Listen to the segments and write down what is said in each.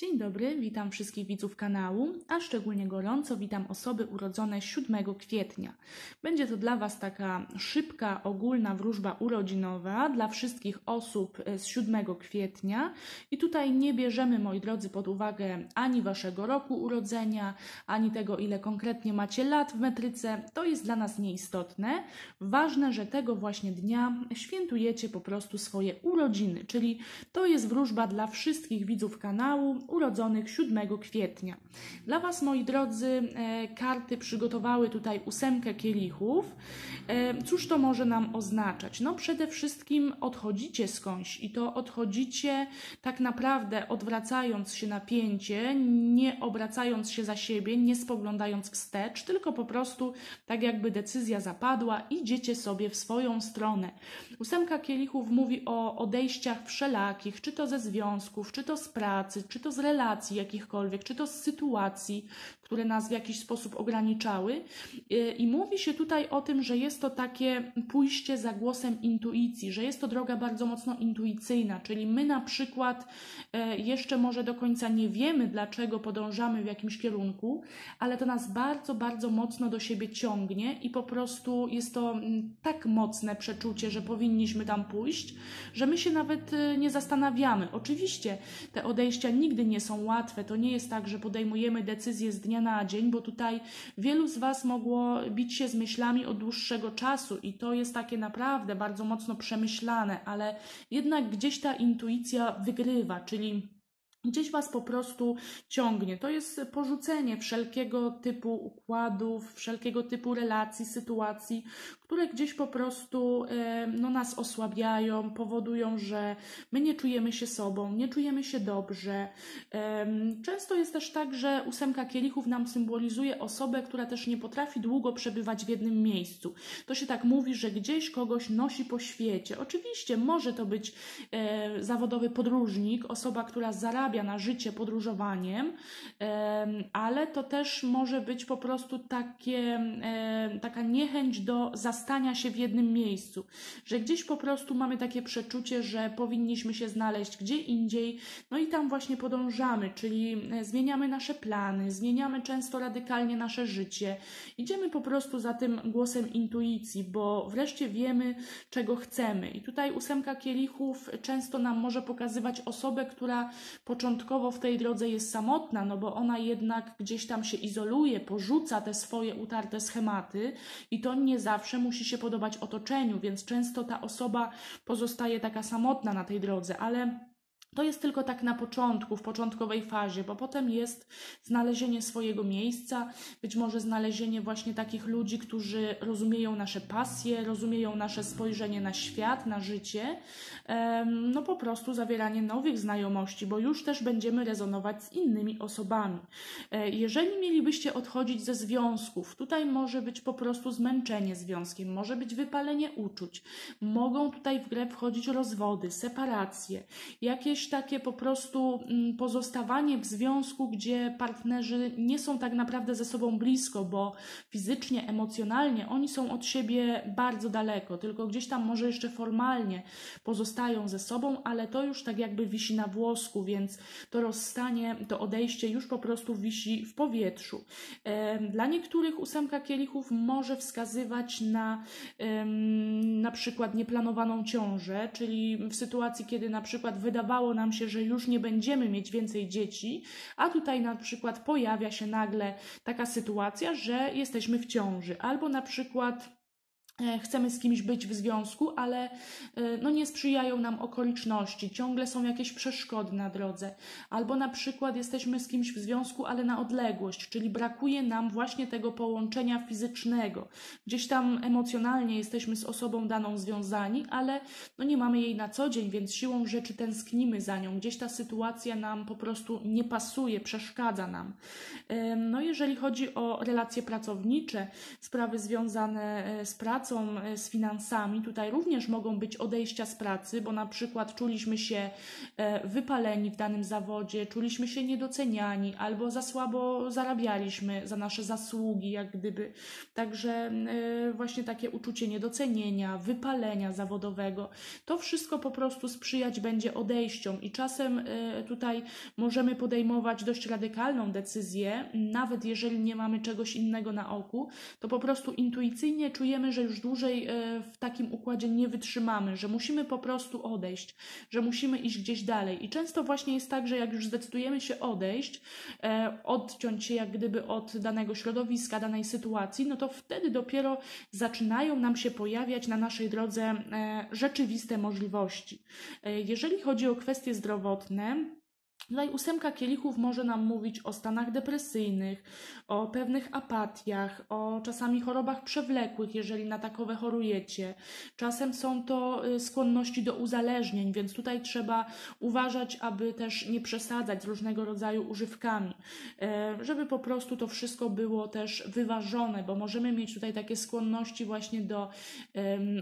Dzień dobry, witam wszystkich widzów kanału, a szczególnie gorąco witam osoby urodzone 7 kwietnia. Będzie to dla Was taka szybka, ogólna wróżba urodzinowa dla wszystkich osób z 7 kwietnia. I tutaj nie bierzemy, moi drodzy, pod uwagę ani Waszego roku urodzenia, ani tego, ile konkretnie macie lat w metryce. To jest dla nas nieistotne. Ważne, że tego właśnie dnia świętujecie po prostu swoje urodziny, czyli to jest wróżba dla wszystkich widzów kanału urodzonych 7 kwietnia. Dla Was, moi drodzy, e, karty przygotowały tutaj ósemkę kielichów. E, cóż to może nam oznaczać? No przede wszystkim odchodzicie skądś i to odchodzicie tak naprawdę odwracając się na pięcie, nie obracając się za siebie, nie spoglądając wstecz, tylko po prostu tak jakby decyzja zapadła, idziecie sobie w swoją stronę. Ósemka kielichów mówi o odejściach wszelakich, czy to ze związków, czy to z pracy, czy to z relacji jakichkolwiek, czy to z sytuacji, które nas w jakiś sposób ograniczały. I mówi się tutaj o tym, że jest to takie pójście za głosem intuicji, że jest to droga bardzo mocno intuicyjna, czyli my na przykład e, jeszcze może do końca nie wiemy, dlaczego podążamy w jakimś kierunku, ale to nas bardzo, bardzo mocno do siebie ciągnie i po prostu jest to mm, tak mocne przeczucie, że powinniśmy tam pójść, że my się nawet e, nie zastanawiamy. Oczywiście te odejścia nigdy nie są łatwe, to nie jest tak, że podejmujemy decyzję z dnia na dzień, bo tutaj wielu z Was mogło bić się z myślami od dłuższego czasu i to jest takie naprawdę bardzo mocno przemyślane, ale jednak gdzieś ta intuicja wygrywa, czyli gdzieś Was po prostu ciągnie. To jest porzucenie wszelkiego typu układów, wszelkiego typu relacji, sytuacji, które gdzieś po prostu no, nas osłabiają, powodują, że my nie czujemy się sobą, nie czujemy się dobrze. Często jest też tak, że ósemka kielichów nam symbolizuje osobę, która też nie potrafi długo przebywać w jednym miejscu. To się tak mówi, że gdzieś kogoś nosi po świecie. Oczywiście może to być e, zawodowy podróżnik, osoba, która zarabia na życie podróżowaniem, ale to też może być po prostu takie, taka niechęć do zastanowienia stania się w jednym miejscu, że gdzieś po prostu mamy takie przeczucie, że powinniśmy się znaleźć gdzie indziej, no i tam właśnie podążamy, czyli e, zmieniamy nasze plany, zmieniamy często radykalnie nasze życie, idziemy po prostu za tym głosem intuicji, bo wreszcie wiemy, czego chcemy. I tutaj ósemka kielichów często nam może pokazywać osobę, która początkowo w tej drodze jest samotna, no bo ona jednak gdzieś tam się izoluje, porzuca te swoje utarte schematy i to nie zawsze musi musi się podobać otoczeniu, więc często ta osoba pozostaje taka samotna na tej drodze, ale to jest tylko tak na początku, w początkowej fazie, bo potem jest znalezienie swojego miejsca, być może znalezienie właśnie takich ludzi, którzy rozumieją nasze pasje, rozumieją nasze spojrzenie na świat, na życie, no po prostu zawieranie nowych znajomości, bo już też będziemy rezonować z innymi osobami. E, jeżeli mielibyście odchodzić ze związków, tutaj może być po prostu zmęczenie związkiem, może być wypalenie uczuć, mogą tutaj w grę wchodzić rozwody, separacje, jakieś jakieś takie po prostu mm, pozostawanie w związku, gdzie partnerzy nie są tak naprawdę ze sobą blisko, bo fizycznie, emocjonalnie oni są od siebie bardzo daleko, tylko gdzieś tam może jeszcze formalnie pozostają ze sobą, ale to już tak jakby wisi na włosku, więc to rozstanie, to odejście już po prostu wisi w powietrzu. Dla niektórych ósemka kielichów może wskazywać na na przykład nieplanowaną ciążę, czyli w sytuacji, kiedy na przykład wydawało nam się, że już nie będziemy mieć więcej dzieci, a tutaj na przykład pojawia się nagle taka sytuacja, że jesteśmy w ciąży, albo na przykład chcemy z kimś być w związku, ale e, no nie sprzyjają nam okoliczności, ciągle są jakieś przeszkody na drodze, albo na przykład jesteśmy z kimś w związku, ale na odległość, czyli brakuje nam właśnie tego połączenia fizycznego. Gdzieś tam emocjonalnie jesteśmy z osobą daną związani, ale no nie mamy jej na co dzień, więc siłą rzeczy tęsknimy za nią. Gdzieś ta sytuacja nam po prostu nie pasuje, przeszkadza nam. No jeżeli chodzi o relacje pracownicze, sprawy związane e, z pracą, pracą, e, z finansami, tutaj również mogą być odejścia z pracy, bo na przykład czuliśmy się e, wypaleni w danym zawodzie, czuliśmy się niedoceniani albo za słabo zarabialiśmy za nasze zasługi, jak gdyby. Także e, właśnie takie uczucie niedocenienia, wypalenia zawodowego, to wszystko po prostu sprzyjać będzie odejściom. I czasem tutaj możemy podejmować dość radykalną decyzję, nawet jeżeli nie mamy czegoś innego na oku, to po prostu intuicyjnie czujemy, że już dłużej e, w takim układzie nie wytrzymamy, że musimy po prostu odejść, że musimy iść gdzieś dalej. I często właśnie jest tak, że jak już zdecydujemy się odejść, e, odciąć się jak gdyby od danego środowiska, danej sytuacji, no to wtedy dopiero zaczynają nam się pojawiać na naszej drodze e, rzeczywiste możliwości. Jeżeli chodzi o kwestie zdrowotne, Tutaj ósemka kielichów może nam mówić o stanach depresyjnych, o pewnych apatiach, o czasami chorobach przewlekłych, jeżeli na takowe chorujecie. Czasem są to y, skłonności do uzależnień, więc tutaj trzeba uważać, aby też nie przesadzać z różnego rodzaju używkami, e, żeby po prostu to wszystko było też wyważone, bo możemy mieć tutaj takie skłonności właśnie do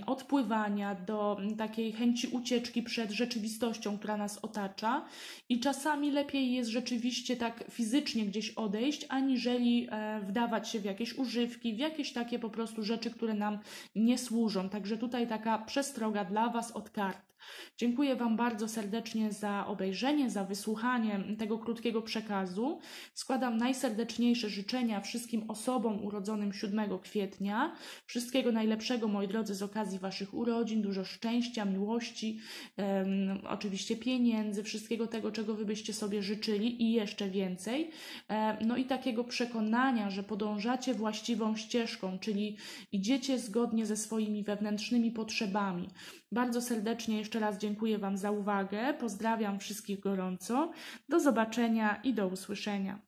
odpływania, do takiej chęci ucieczki przed rzeczywistością, która nas otacza i czasami czasami lepiej jest rzeczywiście tak fizycznie gdzieś odejść, aniżeli e, wdawać się w jakieś używki, w jakieś takie po prostu rzeczy, które nam nie służą. Także tutaj taka przestroga dla Was od kart. Dziękuję Wam bardzo serdecznie za obejrzenie, za wysłuchanie tego krótkiego przekazu. Składam najserdeczniejsze życzenia wszystkim osobom urodzonym 7 kwietnia. Wszystkiego najlepszego, moi drodzy, z okazji Waszych urodzin, dużo szczęścia, miłości, um, oczywiście pieniędzy, wszystkiego tego, czego Wy byście sobie życzyli i jeszcze więcej. no i takiego przekonania, że podążacie właściwą ścieżką, czyli idziecie zgodnie ze swoimi wewnętrznymi potrzebami. Bardzo serdecznie jeszcze raz dziękuję Wam za uwagę. Pozdrawiam wszystkich gorąco. Do zobaczenia i do usłyszenia.